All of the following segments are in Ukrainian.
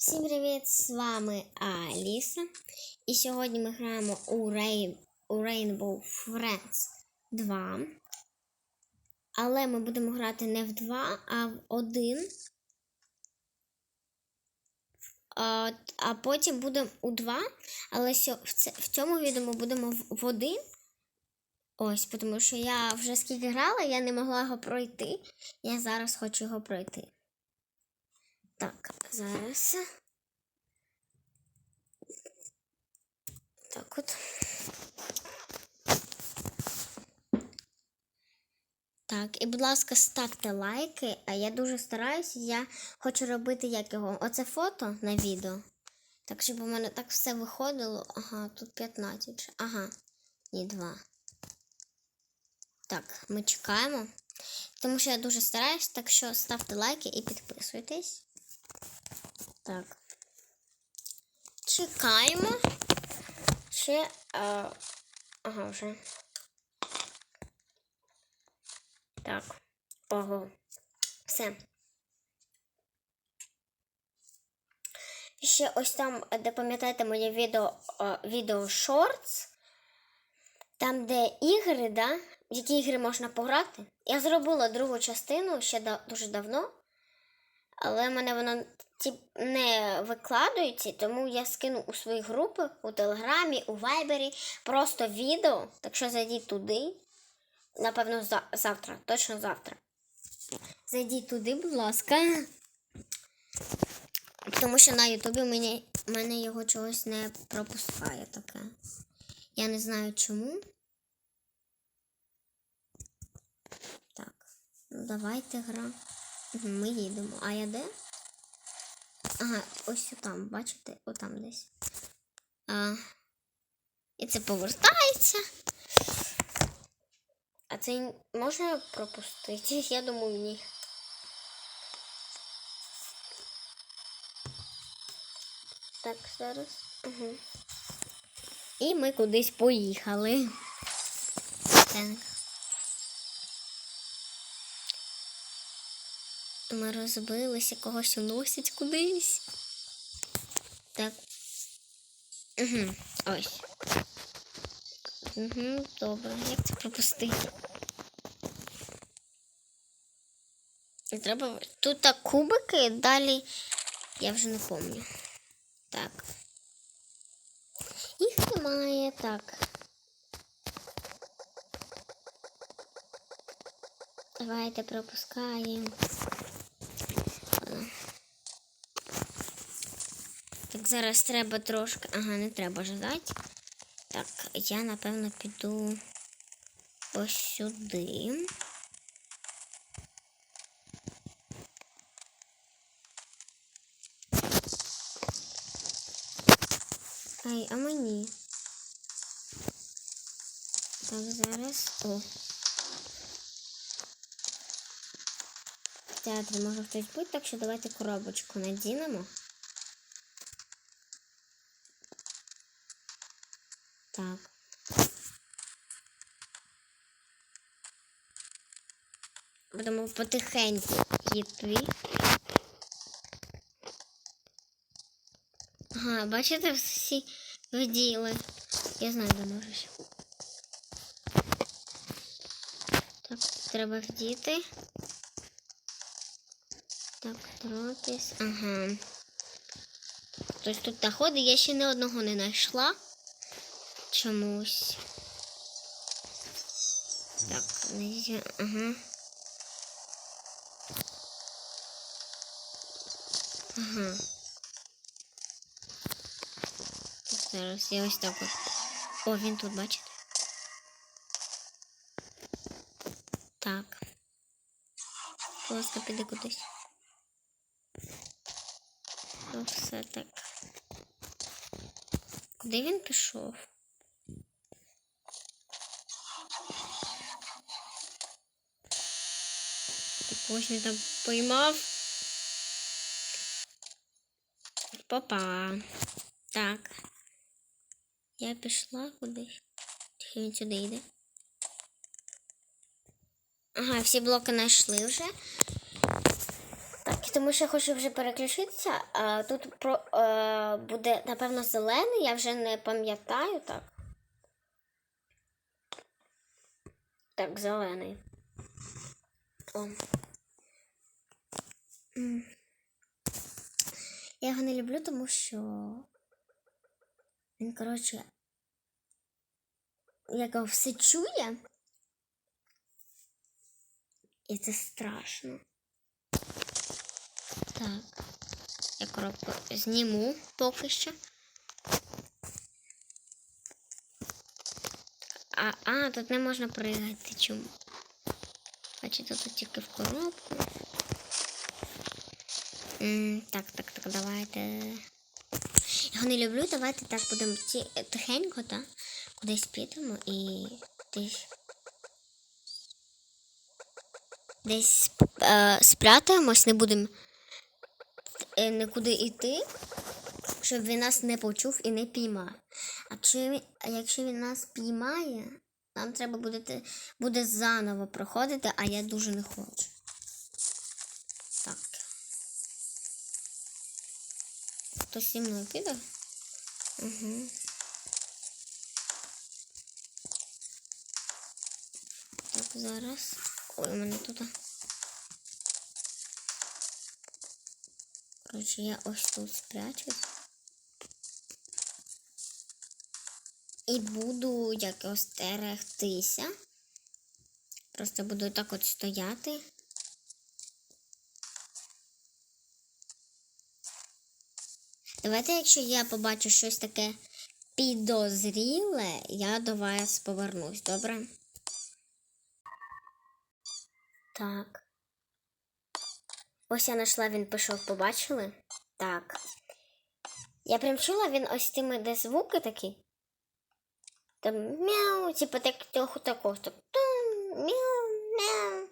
Всім привіт! З вами Аліса. І сьогодні ми граємо у, Rain... у Rainbow Friends 2. Але ми будемо грати не в 2, а в 1. А, а потім будемо у 2. Але в, цьому відео ми будемо в 1. Ось, тому що я вже скільки грала, я не могла його пройти. Я зараз хочу його пройти. Так, зараз. Так от. Так, і, будь ласка, ставте лайки. А я дуже стараюся. Я хочу робити як його. Оце фото на відео. Так, щоб у мене так все виходило. Ага, тут 15. Ага, ні, 2. Так, ми чекаємо. Тому що я дуже стараюсь, так що ставте лайки і підписуйтесь. Так. Чекаємо. Ще. А, ага, вже. Так. Ого. Все. Ще ось там, де пам'ятаєте моє відео, відео Shorts, там, де ігри, да, які ігри можна пограти. Я зробила другу частину ще дуже давно. Але в мене воно ті, не викладається, тому я скину у свої групи у Телеграмі, у Вайбері просто відео. Так що зайдіть туди. Напевно, за, завтра, точно завтра. Зайдіть туди, будь ласка. Тому що на Ютубі мені, мене його чогось не пропускає таке. Я не знаю чому. Так, ну давайте гра. Ми їдемо. А я де? Ага, ось там, бачите? Отам десь. А, і це повертається. А це можна пропустити? Я думаю, ні. Так, зараз. Угу. І ми кудись поїхали. Так. Ми розбилися, когось уносять кудись. Так. Угу. Ось. Угу, добре. Як це пропустити? Треба. Тут так кубики, далі я вже не пам'ятаю. Так. Їх немає. Так. Давайте пропускаємо. Зараз треба трошки. Ага, не треба ждати. Так, я напевно піду ось сюди. Ай, а мені. Так, зараз. О. В театрі може хтось бути, так що давайте коробочку надінемо. Так. Будемо потихеньку йти. Ага, бачите, всі виділи. Я знаю, де можеш. Так, треба вдіти. Так, тропіс. Ага. Тобто тут доходи я ще ні одного не знайшла. Чомусь. Так, нельзя. Ага. Ага. Так, зараз я ось так от. О, він тут, бачите? Так. Будь ласка, піди кудись. Ну, все так. Куди він пішов? Ось він там поймав. Папа. Так. Я пішла кудись. Чи він сюди йде? Ага, всі блоки знайшли вже. Так, Тому що я хочу вже переключитися, а тут про, е, буде, напевно, зелений, я вже не пам'ятаю так. Так, зелений. О. Я його не люблю, тому що він, коротше, як його все чує. І це страшно. Так. Я коробку зніму поки що. А, а, тут не можна пригати. Чому? Бачите, тут тільки в коробку. Так, так, так, давайте. Його не люблю, давайте так будемо тихенько, так? Кудись підемо і десь. Десь е, спрятаємось, не будемо е, нікуди йти, щоб він нас не почув і не піймав. А, чи, а якщо він нас піймає, нам треба буде, буде заново проходити, а я дуже не хочу. Хтось зі мною піде? Угу. Так, зараз. Ой, у мене тут. Коротше, я ось тут спрячусь. І буду якось стерегтися. Просто буду так от стояти. Давайте, якщо я побачу щось таке підозріле, я до вас повернусь, добре? Так. Ось я знайшла, він пішов, побачили? Так. Я прям чула, він ось тими, де звуки такі. Там мяу, типа так того такого. Так, мяу, мяу.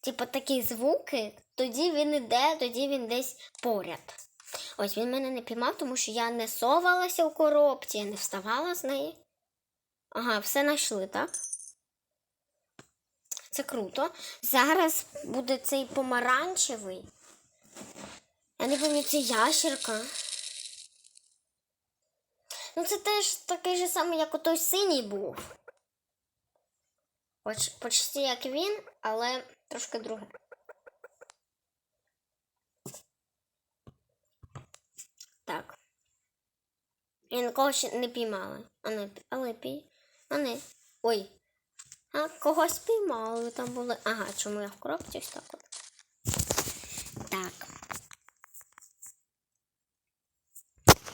Типа такі звуки, тоді він іде, тоді він десь поряд. Ось він мене не піймав, тому що я не совалася у коробці, я не вставала з неї. Ага, все знайшли, так? Це круто. Зараз буде цей помаранчевий. Я не пам'ятаю, це ящерка. Ну, це теж такий же самий, як отой синій був. Поч, почти як він, але трошки друге. Так. Я нікого ще не піймала. А але пій. А не. Ой. А когось піймали там були. Ага, чому я в коробці ось так от. Так.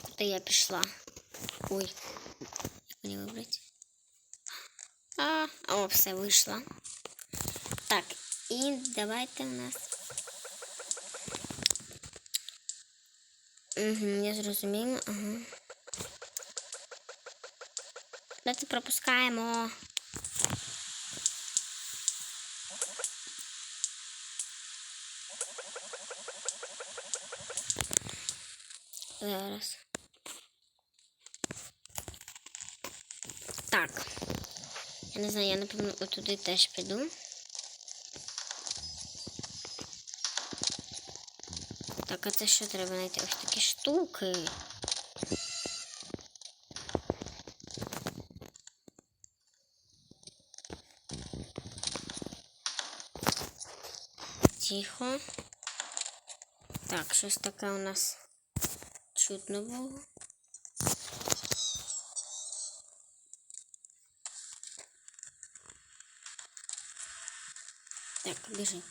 Куди я пішла? Ой. Як мені вибрати? А, о, все вийшла. Так, і давайте у нас. Угу, я зрозуміла. Ага. Давайте пропускаємо. Зараз. Так. Я не знаю, я напевно отуди теж піду. Так, а це що треба знайти? Ось такі штуки. Тихо. Так, щось таке у нас чутно було. Так, біжи.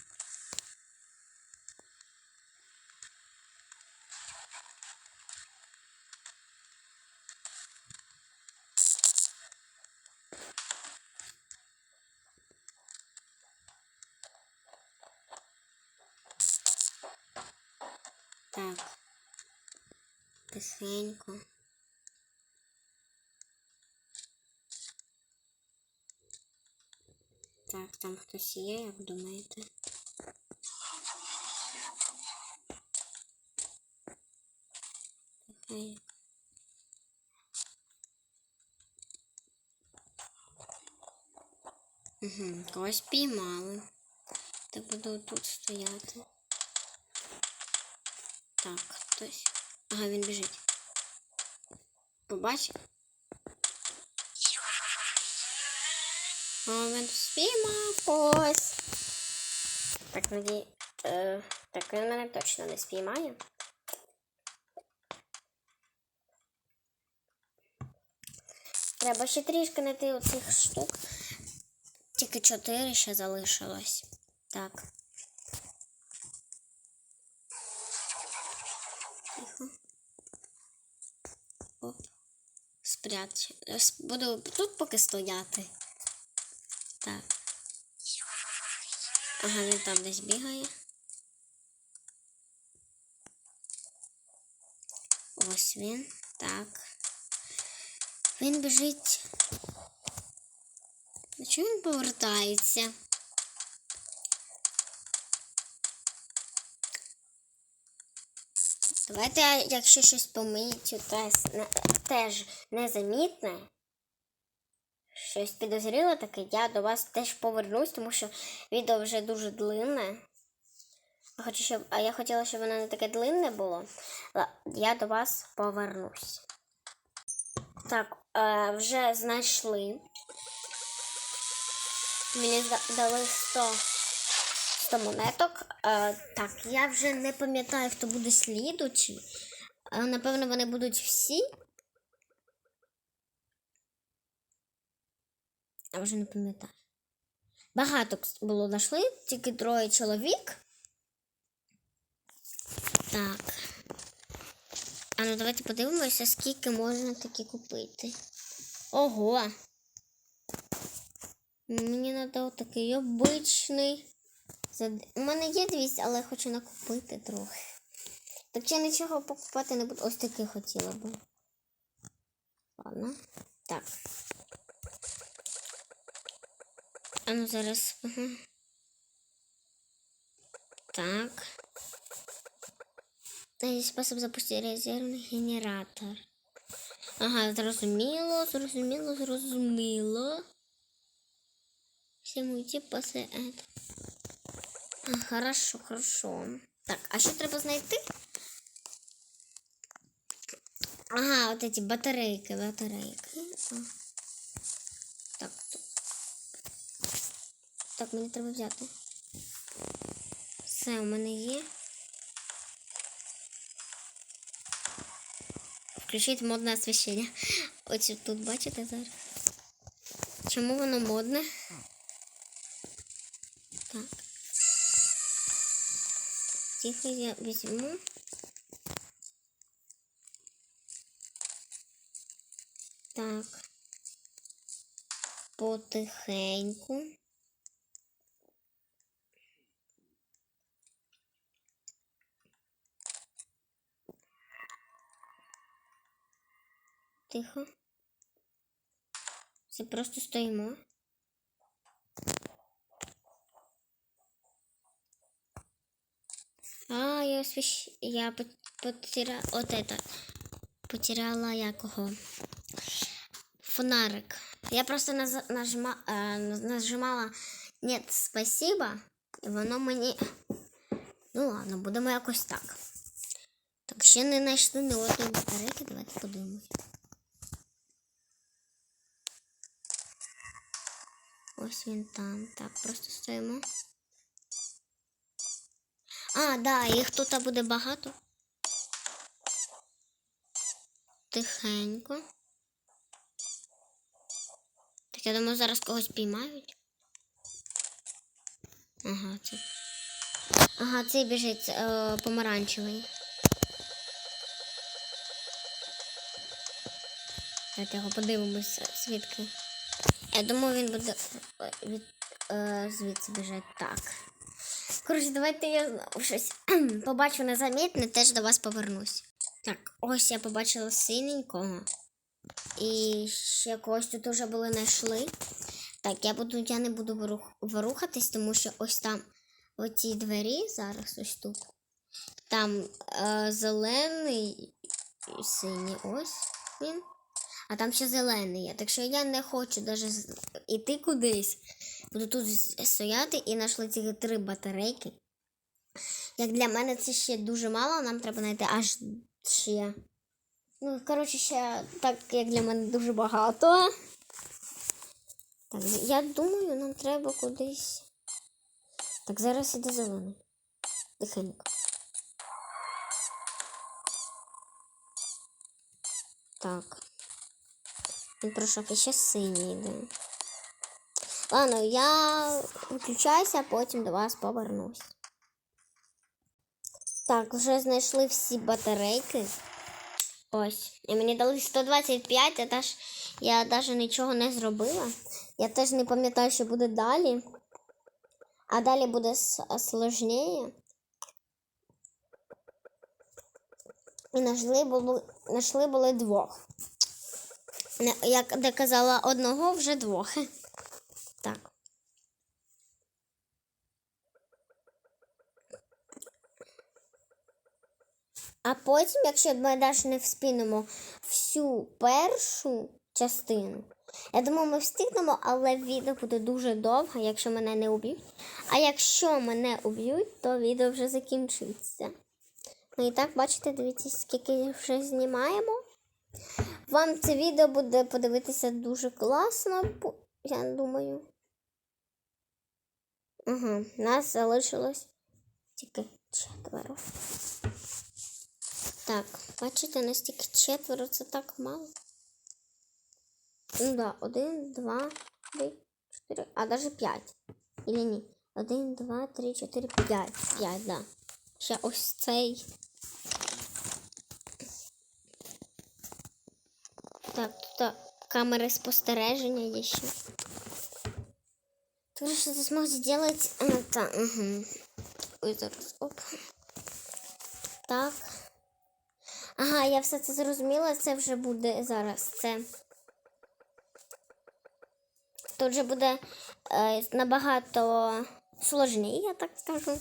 Тихенько. Так, там хтось є, як думаєте? Тихенько. Угу, когось піймали. Так буду тут стояти. Так, хтось. Ага, він біжить. Побачив? Він ось. Так, наді... Е, так, він мене точно не спіймає. Треба ще трішки знайти оцих штук. Тільки чотири ще залишилось. Так. Тихо. Оп. Спрячу. Е, с- Буду тут поки стояти. Так. Ага, він там десь бігає. Ось він. Так. Він біжить. Чому він повертається? Давайте, якщо щось помітю, теж, незамітне, щось підозріло таке, я до вас теж повернусь, тому що відео вже дуже длинне. Хочу, щоб, а я хотіла, щоб воно не таке длинне було. Я до вас повернусь. Так, е, вже знайшли. Мені дали 100, 100 монеток. Е, так, я вже не пам'ятаю, хто буде слідучий. Але, напевно, вони будуть всі. Я вже не пам'ятаю. Багато було знайшли, тільки троє чоловік. Так. А ну давайте подивимося, скільки можна такі купити. Ого! Мені треба такий обичний. У мене є 200, але я хочу накупити трохи. Так я нічого покупати не буду. Ось такий хотіла би. Ладно. Так. А ну зараз. Ага. Так. Найди спосіб запустити резервний генератор. Ага, зрозуміло, зрозуміло, зрозуміло. Всем уйти после этого. Хорошо, хорошо. Так, а що треба знайти? Ага, вот эти батарейки, батарейки. Так, тут. Так, мені треба взяти. Все, у мене є. Включить модне освіщення. Ось тут, бачите зараз? Чому воно модне? Тихо я візьму. Так. Потихеньку. Тихо. Це просто стоїмо. А, я освіщ... Я пот- потеряла... Вот это. Потеряла якого. Фонарик. Я просто наз... нажма... е, нажимала Нет, спасибо. І воно мені. Ну ладно, будемо якось так. Так, ще не знайшли ні одної батарейки. Давайте подивимось. Ось він там. Так, просто стоїмо. А, да, їх тут буде багато. Тихенько. Так я думаю, зараз когось піймають. Ага, це. Ага, цей біжить е, помаранчевий. Давайте його подивимося звідки. Я думаю, він буде е, від, е, звідси біжать. Так. Коротше, давайте я знову щось побачу незамітне, теж до вас повернусь. Так, ось я побачила синенького. І ще когось тут уже були знайшли. Так, я буду, я не буду ворух, ворухатись, тому що ось там оці двері зараз ось тут. Там е, зелений і синій ось він. А там ще зелений є. Так що я не хочу навіть йти кудись. Буду тут стояти і знайшли ці три батарейки. Як для мене це ще дуже мало, нам треба знайти аж ще. Ну, коротше, ще так, як для мене дуже багато. Так, я думаю, нам треба кудись. Так, зараз іде зелений. Тихенько. Так. Він пройшов і ще синій. Ладно, я виключаюся, а потім до вас повернусь. Так, вже знайшли всі батарейки. Ось. І мені дали 125, а теж я навіть нічого не зробила. Я теж не пам'ятаю, що буде далі. А далі буде сложніше. І знайшли були, знайшли були двох. Як де казала одного, вже двох. Так. А потім, якщо ми навіть не вспінемо всю першу частину, я думаю, ми встигнемо, але відео буде дуже довго, якщо мене не уб'ють. А якщо мене уб'ють, то відео вже закінчиться. Ну і так, бачите, дивіться, скільки вже знімаємо. Вам це відео буде подивитися дуже класно, я думаю. Угу, нас залишилось тільки четверо. Так, бачите, настільки четверо це так мало. Ну да, один, два, три, чотири, а навіть п'ять. Или ні? Один, два, три, чотири, п'ять. П'ять, да. Ще ось цей. Так, тут камери спостереження є ще. Тоже что-то смог сделать. Это, угу. Ой, зараз, оп. Так. Ага, я все це зрозуміла, це вже буде зараз. Це. Тут вже буде е, набагато сложніше, я так скажу.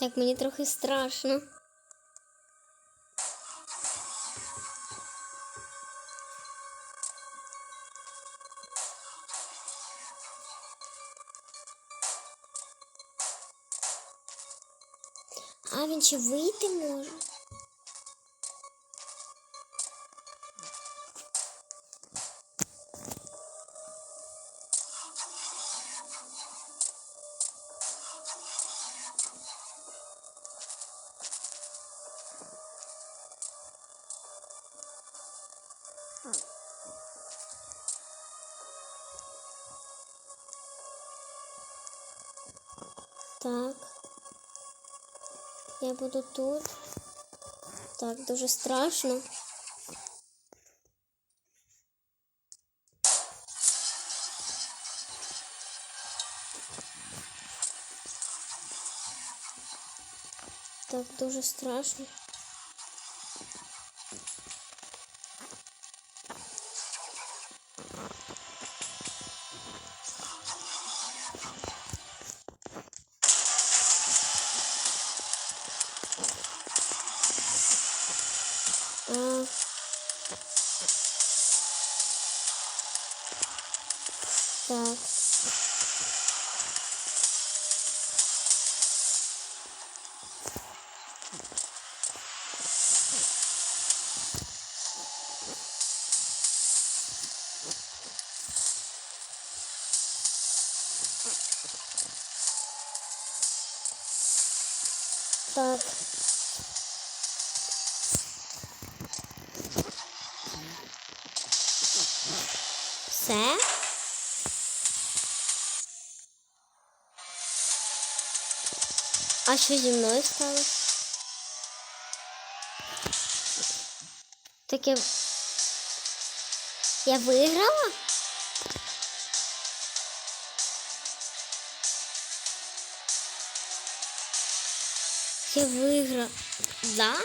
Так, мені трохи страшно. А він ще вийти може? Так. Я буду тут. Так, дуже страшно. Так, дуже страшно. Так. Все. А що зі мною сталося? Таке. Я виграла? Я виграла. Да?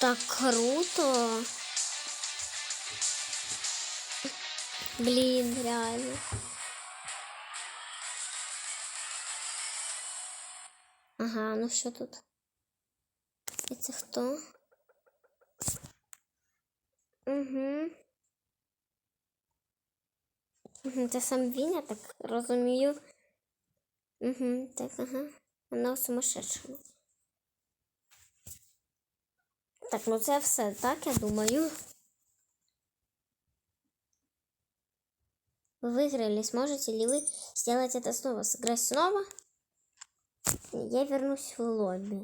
Так круто. Блін, реально. Ага, ну що тут? І це хто? Угу, це сам він, я так розумію. Угу, так, ага. Вона сумасшедша. Так, ну це все, так, я думаю. Вы выиграли, сможете ли вы сделать это снова? Сыграть снова? Я вернусь в лобі.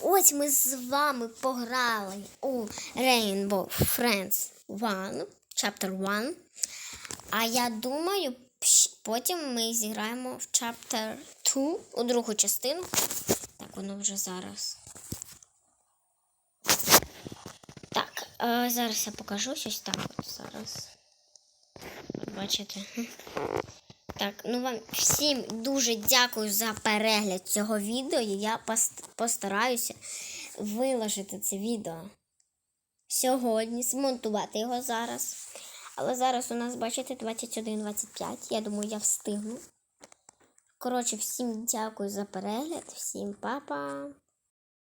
Ось ми з вами пограли у Rainbow Friends 1, Chapter 1. А я думаю, пш- потім ми зіграємо в Chapter 2, у другу частину. Так, воно вже зараз. Так, е, зараз я покажу щось так от зараз. Бачите? Так, ну вам всім дуже дякую за перегляд цього відео. Я постараюся виложити це відео сьогодні, змонтувати його зараз. Але зараз у нас, бачите, 21.25. Я думаю, я встигну. Коротше, всім дякую за перегляд, всім па-па.